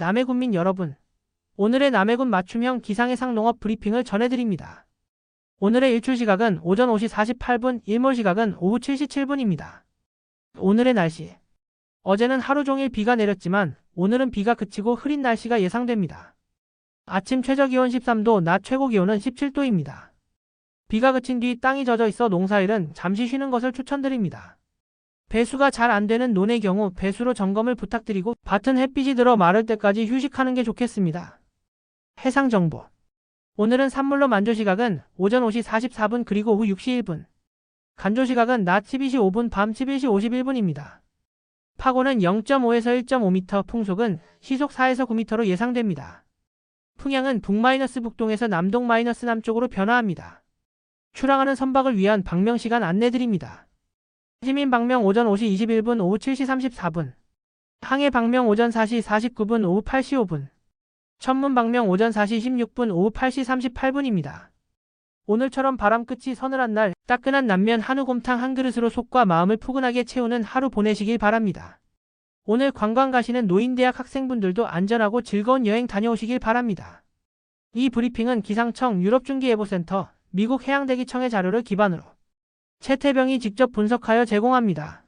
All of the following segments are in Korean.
남해군민 여러분. 오늘의 남해군 맞춤형 기상예상 농업 브리핑을 전해드립니다. 오늘의 일출 시각은 오전 5시 48분, 일몰 시각은 오후 7시 7분입니다. 오늘의 날씨. 어제는 하루 종일 비가 내렸지만 오늘은 비가 그치고 흐린 날씨가 예상됩니다. 아침 최저 기온 13도, 낮 최고 기온은 17도입니다. 비가 그친 뒤 땅이 젖어 있어 농사일은 잠시 쉬는 것을 추천드립니다. 배수가 잘 안 되는 논의 경우 배수로 점검을 부탁드리고 밭은 햇빛이 들어 마를 때까지 휴식하는 게 좋겠습니다. 해상 정보. 오늘은 산물로 만조 시각은 오전 5시 44분 그리고 오후 6시 1분. 간조 시각은 낮 12시 5분 밤 11시 51분입니다. 파고는 0.5에서 1.5m, 풍속은 시속 4에서 9m로 예상됩니다. 풍향은 북마이너스 북동에서 남동 마이너스 남쪽으로 변화합니다. 출항하는 선박을 위한 방명 시간 안내드립니다. 시민 방명 오전 5시 21분 오후 7시 34분. 항해 방명 오전 4시 49분 오후 8시 5분. 천문 방명 오전 4시 16분 오후 8시 38분입니다. 오늘처럼 바람 끝이 서늘한 날 따끈한 남면 한우 곰탕 한 그릇으로 속과 마음을 포근하게 채우는 하루 보내시길 바랍니다. 오늘 관광 가시는 노인대학 학생분들도 안전하고 즐거운 여행 다녀오시길 바랍니다. 이 브리핑은 기상청 유럽중기예보센터 미국 해양대기청의 자료를 기반으로 최태병이 직접 분석하여 제공합니다.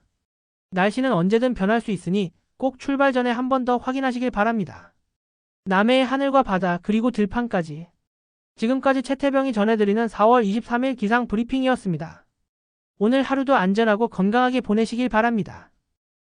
날씨는 언제든 변할 수 있으니 꼭 출발 전에 한 번 더 확인하시길 바랍니다. 남해의 하늘과 바다 그리고 들판까지 지금까지 최태병이 전해드리는 4월 23일 기상 브리핑이었습니다. 오늘 하루도 안전하고 건강하게 보내시길 바랍니다.